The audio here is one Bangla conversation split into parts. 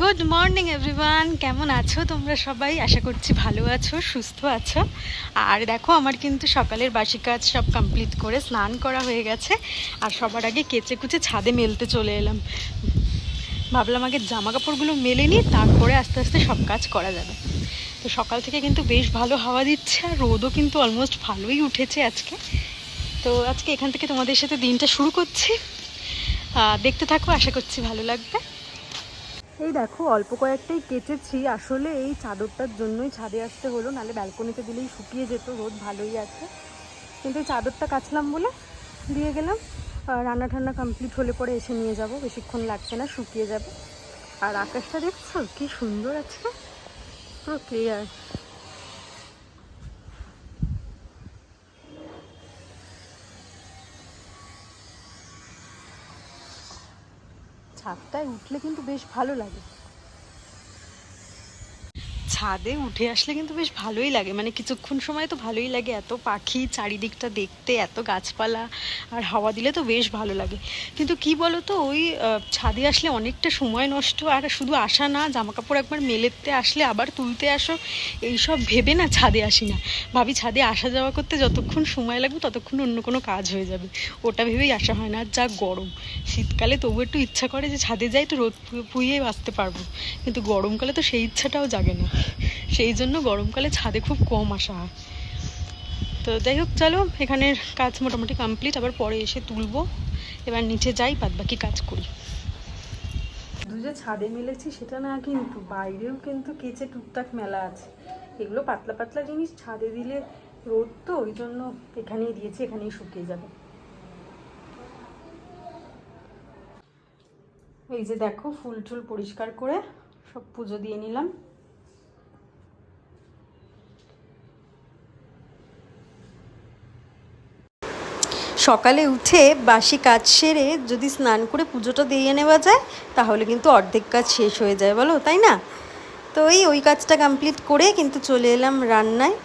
গুড মর্নিং এভরিওয়ান কেমন আছো তোমরা সবাই? আশা করছি ভালো আছো, সুস্থ আছো। আর দেখো, আমার কিন্তু সকালের বাসি কাজ সব কমপ্লিট করে স্নান করা হয়ে গেছে। আর সবার আগে কেচে কুচে ছাদে মেলতে চলে এলাম। ভাবলাম আগে জামা কাপড়গুলো মেলে নিই, তারপরে আস্তে আস্তে সব কাজ করা যাবে। তো সকাল থেকে কিন্তু বেশ ভালো হাওয়া দিচ্ছে, আর রোদও কিন্তু অলমোস্ট ভালোই উঠেছে আজকে। তো আজকে এখান থেকে তোমাদের সাথে দিনটা শুরু করছি। দেখতে থাকো, আশা করছি ভালো লাগবে। এই দেখো, অল্প কয়েকটাই কেটেছি। আসলে এই চাদরটার জন্যই ছাদে আসতে হলো, নালে ব্যালকনিতে দিলেই শুকিয়ে যেত, রোদ ভালোই আছে। কিন্তু এই চাদরটা কাচলাম বলে দিয়ে গেলাম। রান্না ঠান্না কমপ্লিট হলে পরে এসে নিয়ে যাব, বেশিক্ষণ লাগছে না, শুকিয়ে যাবে। আর আকাশটা দেখছ, কি সুন্দর আছে, পুরো ক্লিয়ার ছাদটায় উঠলে কিন্তু বেশ ভালো লাগে। ছাদে উঠে আসলে কিন্তু বেশ ভালোই লাগে। মানে কিছুক্ষণ সময় তো ভালোই লাগে। এত পাখি চারিদিকটা দেখতে, এত গাছপালা আর হাওয়া দিলে তো বেশ ভালো লাগে। কিন্তু কি বলো তো ওই ছাদে আসলে অনেকটা সময় নষ্ট। আর শুধু আসা না জামা কাপড় একবার মেলেতে আসলে আবার তুলতে আসো, এইসব ভেবে না ছাদে আসি না। ভাবি ছাদে আসা যাওয়া করতে যতক্ষণ সময় লাগবে, ততক্ষণ অন্য কোনো কাজ হয়ে যাবে। ওটা ভেবেই আসা হয় না। আর যা গরম। শীতকালে তবু একটু ইচ্ছা করে যে ছাদে যাই তো রোদ পুইয়ে বাঁচতে পারব। কিন্তু গরমকালে তো সেই ইচ্ছাটাও জাগে না। সেই জন্য গরমকালে ছাদে খুব কম আসা হয়। তো যাই হোক, চলো, এখানের কাজ মোটামুটি কমপ্লিট আবার পরে এসে তুলবো। এবার নিচে যাই বাদ বাকি কাজ করি। দু যে ছাদে মেলেছি, সেটা না কিন্তু, বাইরেও কিন্তু কেচে টুকটাক মেলা আছে। এগুলো পাতলা পাতলা জিনিস, ছাদে দিলে রোদ তো, ওই জন্য এখানেই দিয়েছি, এখানেই শুকিয়ে যাবে। এই যে দেখো, ফুল টুল পরিষ্কার করে সব পুজো দিয়ে নিলাম। সকালে উঠে বাসি কাজ সেরে যদি স্নান করে পুজোটা দিয়ে নেওয়া যায়, তাহলে কিন্তু অর্ধেক কাজ শেষ হয়ে যায়, বলো, তাই না? তো এই ওই কাজটা কমপ্লিট করে কিন্তু চলে এলাম রান্নায়।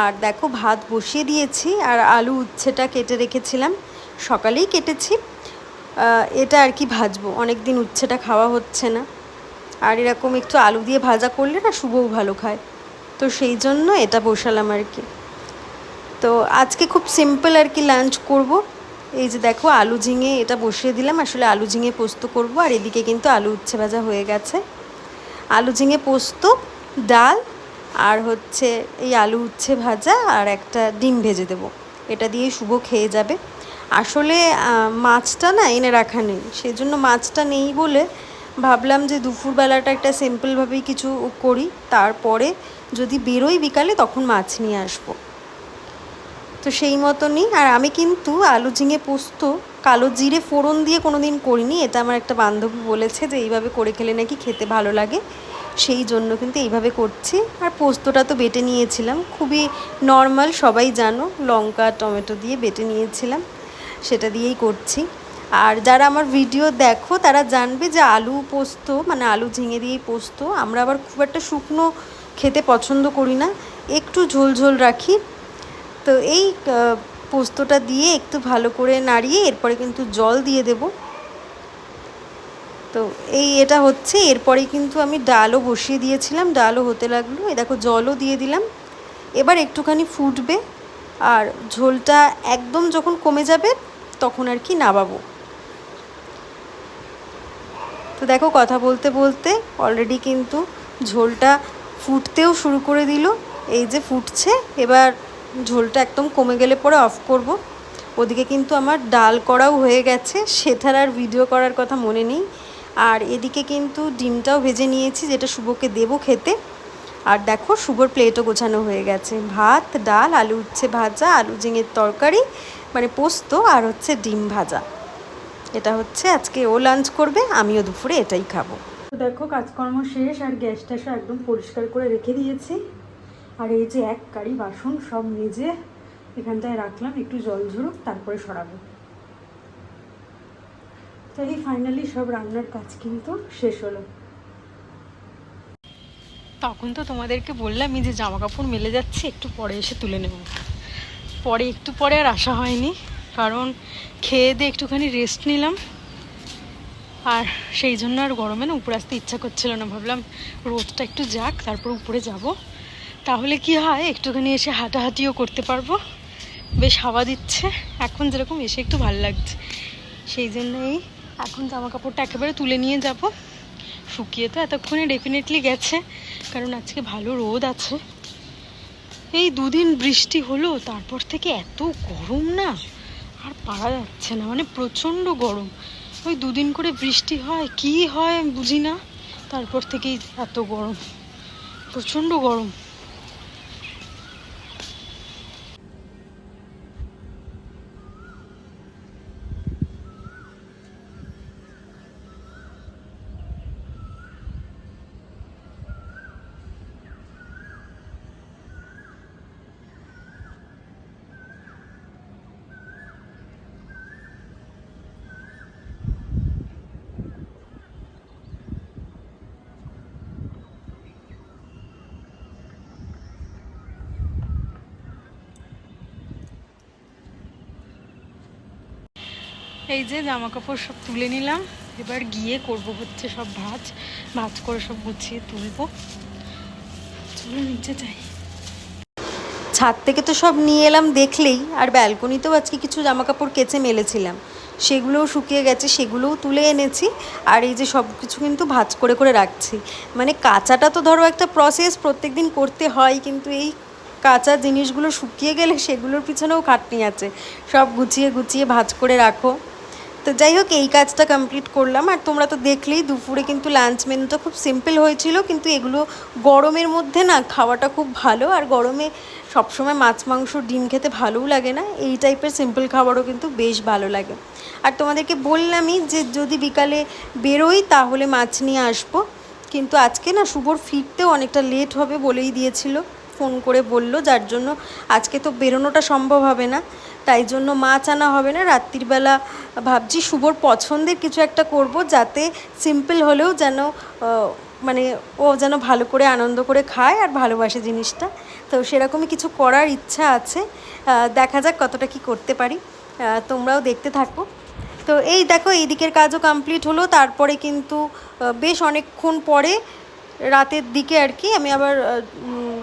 আর দেখো, ভাত বসিয়ে দিয়েছি আর আলু উচ্ছেটা কেটে রেখেছিলাম। সকালেই কেটেছি। এটা আর কি ভাজবো? অনেক দিন উচ্ছেটা খাওয়া হচ্ছে না। আর এরকম একটু আলু দিয়ে ভাজা করলে না শুভও ভালো খায়। তো সেই জন্য এটা বসালাম আর কি। তো আজকে খুব সিম্পল আর কি লাঞ্চ করব। এই যে দেখো, আলু ঝিঙে এটা বসিয়ে দিলাম। আসলে আলু ঝিঙে পোস্ত করব আর এদিকে কিন্তু আলু উচ্ছে ভাজা হয়ে গেছে। আলু ঝিঙে পোস্ত, ডাল আর হচ্ছে এই আলু উচ্ছে ভাজা আর একটা ডিম ভেজে দেবো। এটা দিয়েই শুভ খেয়ে যাবে। আসলে মাছটা না এনে রাখা নেই। সেই জন্য মাছটা নেই বলে ভাবলাম যে দুপুরবেলাটা একটা সিম্পলভাবেই কিছু করি। তারপরে যদি বেরোই বিকালে তখন মাছ নিয়ে আসব। তো সেই মতনই। আর আমি কিন্তু আলু ঝিঙে পোস্ত, কালো জিরে ফোড়ন দিয়ে কোনো দিন করিনি। এটা আমার একটা বান্ধবী বলেছে যে, এইভাবে করে খেলে নাকি খেতে ভালো লাগে। সেই জন্য কিন্তু এইভাবে করছি। আর পোস্তটা তো বেটে নিয়েছিলাম। খুবই নর্মাল, সবাই জানো, লঙ্কা, টমেটো দিয়ে বেটে নিয়েছিলাম। সেটা দিয়েই করছি। আর যারা আমার ভিডিও দেখো, তারা জানবে যে আলু পোস্ত মানে আলু ঝিঙে দিয়েই পোস্ত। আমরা আবার খুব একটা শুকনো খেতে পছন্দ করি না। একটু ঝোল ঝোল রাখি। তো এই পোস্তটা দিয়ে একটু ভালো করে নাড়িয়ে এরপরে কিন্তু জল দিয়ে দেব। তো এই এটা হচ্ছে এরপরে কিন্তু আমি ডালও বসিয়ে দিয়েছিলাম, ডালও হতে লাগল। এই দেখো, জলও দিয়ে দিলাম। এবার একটুখানি ফুটবে আর ঝোলটা একদম যখন কমে যাবে তখন আর কি নাবাবো তো দেখো, কথা বলতে বলতে অলরেডি কিন্তু ঝোলটা ফুটতেও শুরু করে দিল। এই যে ফুটছে, এবার ঝোলটা একদম কমে গেলে পরে অফ করব। ওদিকে কিন্তু আমার ডাল করাও হয়ে গেছে, সেটার আর ভিডিও করার কথা মনে নেই। আর এদিকে কিন্তু ডিমটাও ভেজে নিয়েছি, যেটা শুভকে দেবো খেতে। আর দেখো শুভর প্লেটও গোছানো হয়ে গেছে। ভাত, ডাল, আলু উচ্ছে ভাজা, আলু ঝিঙের তরকারি মানে পোস্ত আর হচ্ছে ডিম ভাজা। এটা হচ্ছে আজকে ও লাঞ্চ করবে, আমিও দুপুরে এটাই খাব। দেখো কাজকর্ম শেষ আর গ্যাস ট্যাসও একদম পরিষ্কার করে রেখে দিয়েছি। আর এই যে এক কারি বাসন সব মেজে এখানটায় রাখলাম, একটু জল ঝরুক, তারপরে সরাবো। তো এই ফাইনালি সব রান্নার কাজ কিন্তু শেষ হলো। তখন তো তোমাদেরকে বললামই যে জামা কাপড় মেলে যাচ্ছে, একটু পরে এসে তুলে নেব। পরে একটু পরে আর আসা হয়নি, কারণ খেয়ে দিয়ে একটুখানি রেস্ট নিলাম। আর সেই জন্য আর গরমে না উপরে আসতে ইচ্ছা করছিল না, ভাবলাম রোদটা একটু যাক, তারপর উপরে যাব। তাহলে কি হয়? একটুখানি এসে হাঁটাহাঁটিও করতে পারব। বেশ হাওয়া দিচ্ছে। এখন যেরকম এসে একটু ভালো লাগছে। সেই জন্যই এখন জামা কাপড়টা একেবারে তুলে নিয়ে যাব। শুকিয়ে তো এতক্ষণে ডেফিনেটলি গেছে, কারণ আজকে ভালো রোদ আছে। এই দুদিন বৃষ্টি হলো, তারপর থেকে এত গরম না? আর পারা যাচ্ছে না মানে প্রচণ্ড গরম। ওই দুদিন করে বৃষ্টি হয়, কি হয় বুঝি না তারপর থেকেই এত গরম। প্রচণ্ড গরম। এই যে জামা কাপড় সব তুলে নিলাম। এবার গিয়ে করব হচ্ছে সব ভাজ। ভাজ করে সব গুছিয়ে তুলবো। চলো নিচে যাই। ছাদ থেকে তো সব নিয়ে এলাম দেখলেই, আর ব্যালকনিতেও আজকে কিছু জামা কাপড় কেচে মেলেছিলাম। সেগুলোও শুকিয়ে গেছে, সেগুলোও তুলে এনেছি। আর এই যে সব কিছু কিন্তু ভাজ করে করে রাখছি। মানে কাঁচাটা তো ধরো একটা প্রসেস প্রত্যেক দিন করতে হয়, কিন্তু এই কাঁচা জিনিসগুলো শুকিয়ে গেলে সেগুলোর পিছনেও খাটনি আছে। সব গুছিয়ে গুছিয়ে ভাজ করে রাখো। তো যাই হোক, এই কাজটা কমপ্লিট করলাম। আর তোমরা তো দেখলেই দুপুরে কিন্তু লাঞ্চ মেনুটা খুব সিম্পল হয়েছিল, কিন্তু এগুলো গরমের মধ্যে না খাওয়াটা খুব ভালো। আর গরমে সবসময় মাছ, মাংস, ডিম খেতে ভালোও লাগে না। এই টাইপের সিম্পল খাবারও কিন্তু বেশ ভালো লাগে। আর তোমাদেরকে বললামই যে যদি বিকালে বেরোই তাহলে মাছ নিয়ে আসব। কিন্তু আজকে না শুভর ফিরতেও অনেকটা লেট হবে বলেই দিয়েছিল। ফোন করে বলল, যার জন্য আজকে তো বেরোনোটা সম্ভব হবে না। তাই জন্য মাছ আনা হবে না। রাত্রিবেলা ভাবছি শুভর পছন্দের কিছু একটা করব যাতে সিম্পল হলেও যেন মানে ও যেন ভালো করে আনন্দ করে খায় আর ভালোবাসে জিনিসটা। তো সেরকমই কিছু করার ইচ্ছা আছে। দেখা যাক কতটা কি করতে পারি। তোমরাও দেখতে থাকো। তো এই দেখো এই দিকের কাজও কমপ্লিট হলো। তারপরে কিন্তু বেশ অনেকক্ষণ পরে রাতের দিকে আর কি আমি আবার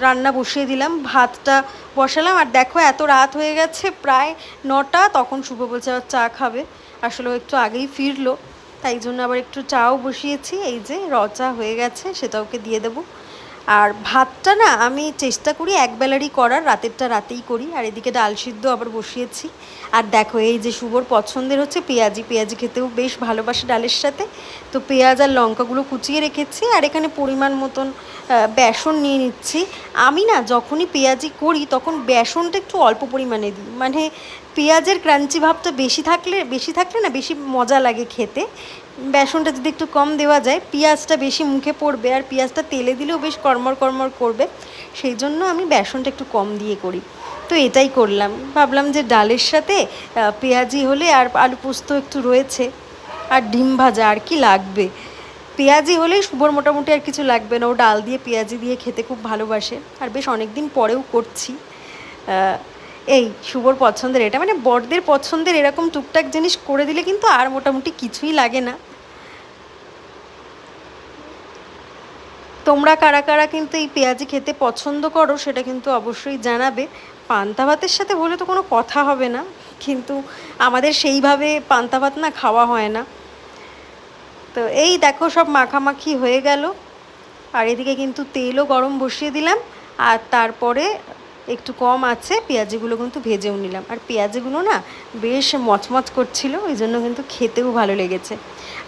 রান্না বসিয়ে দিলাম, ভাতটা বসালাম। আর দেখো এত রাত হয়ে গেছে, প্রায় নটা, তখন শুভ বলছে আবার চা খাবে। আসলে একটু আগেই ফিরলো, তাই জন্য আবার একটু চাও বসিয়েছি। এই যে রচা হয়ে গেছে সেটা ওকে দিয়ে দেবো। আর ভাতটা না আমি চেষ্টা করি একবেলারই করার, রাতেরটা রাতেই করি। আর এদিকে ডাল সিদ্ধ আবার বসিয়েছি। আর দেখো, এই যে শুভর পছন্দের হচ্ছে পেঁয়াজি। পেঁয়াজি খেতেও বেশ ভালোবাসে ডালের সাথে। তো পেঁয়াজ আর লঙ্কাগুলো কুচিয়ে রেখেছি। আর এখানে পরিমাণ মতন বেসন নিয়ে নিচ্ছি। আমি না যখনই পেঁয়াজি করি তখন বেসনটা একটু অল্প পরিমাণে দিই। মানে পেঁয়াজের ক্রাঞ্চি ভাবটা বেশি থাকলে বেশি থাকলে না বেশি মজা লাগে খেতে। বেসনটা যদি একটু কম দেওয়া যায়, পেঁয়াজটা বেশি মুখে পড়বে আর পেঁয়াজটা তেলে দিলেও বেশ কর্মর কর্মর করবে। সেই জন্য আমি বেসনটা একটু কম দিয়ে করি। তো এটাই করলাম। ভাবলাম যে ডালের সাথে পেঁয়াজি হলে আর আলু পোস্ত একটু রয়েছে। আর ডিম ভাজা আর কি লাগবে? পেঁয়াজি হলে শুভর মোটামুটি আর কিছু লাগবে না। ও ডাল দিয়ে, পেঁয়াজি দিয়ে খেতে খুব ভালোবাসে। আর বেশ অনেক দিন পরেও করছি। এই শুভর পছন্দের এটা মানে বড়দের পছন্দের এরকম টুকটাক জিনিস করে দিলে কিন্তু আর মোটামুটি কিছুই লাগে না। তোমরা কারা কারা কিন্তু এই পেঁয়াজি খেতে পছন্দ করো সেটা কিন্তু অবশ্যই জানাবে। পান্তা ভাতের সাথে বলে তো কোনো কথা হবে না, কিন্তু আমাদের সেইভাবে পান্তা ভাত না খাওয়া হয় না। তো এই দেখো সব মাখামাখি হয়ে গেল। আর এদিকে কিন্তু তেলও গরম বসিয়ে দিলাম। আর তারপরে একটু কম আছে, পেঁয়াজিগুলো কিন্তু ভেজেও নিলাম। আর পেঁয়াজিগুলো না বেশ মচমচ করছিল, ওই জন্য কিন্তু খেতেও ভালো লেগেছে।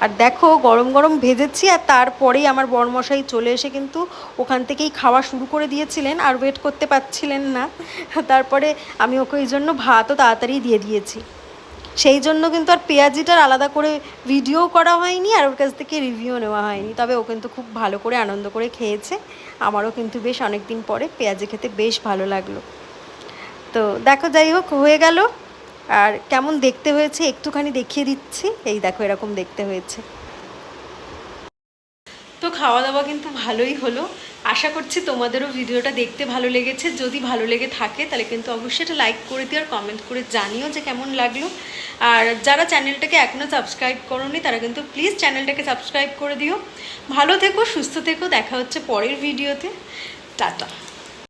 আর দেখো, গরম গরম ভেজেছি, আর তারপরেই আমার বরমশাই চলে এসে কিন্তু ওখান থেকেই খাওয়া শুরু করে দিয়েছিলেন, আর ওয়েট করতে পারছিলেন না। তারপরে আমি ওকে ওই জন্য ভাতও তাড়াতাড়ি দিয়ে দিয়েছি। সেই জন্য কিন্তু আর পেঁয়াজিটার আলাদা করে ভিডিও করা হয়নি, আর ওর কাছ থেকে রিভিউ নেওয়া হয়নি। তবে ও কিন্তু খুব ভালো করে, আনন্দ করে খেয়েছে। আমারও কিন্তু বেশ অনেক দিন পরে পেঁয়াজে খেতে বেশ ভালো লাগল। তো দেখো, যাই হোক, হয়ে গেল। আর কেমন দেখতে হয়েছে একটুখানি দেখিয়ে দিচ্ছি। এই দেখো, এরকম দেখতে হয়েছে। তো খাওয়া দাওয়া কিন্তু ভালোই হলো। আশা করছি তোমাদেরও ভিডিওটা দেখতে ভালো লেগেছে। যদি ভালো লেগে থাকে, তাহলে কিন্তু অবশ্যই এটা লাইক করে দিও আর কমেন্ট করে জানিও যে কেমন লাগল। আর যারা চ্যানেলটাকে এখনও সাবস্ক্রাইব করোনি, তারা কিন্তু প্লিজ চ্যানেলটাকে সাবস্ক্রাইব করে দিও। ভালো থেকো, সুস্থ থেকো, দেখা হচ্ছে পরের ভিডিওতে টাটা।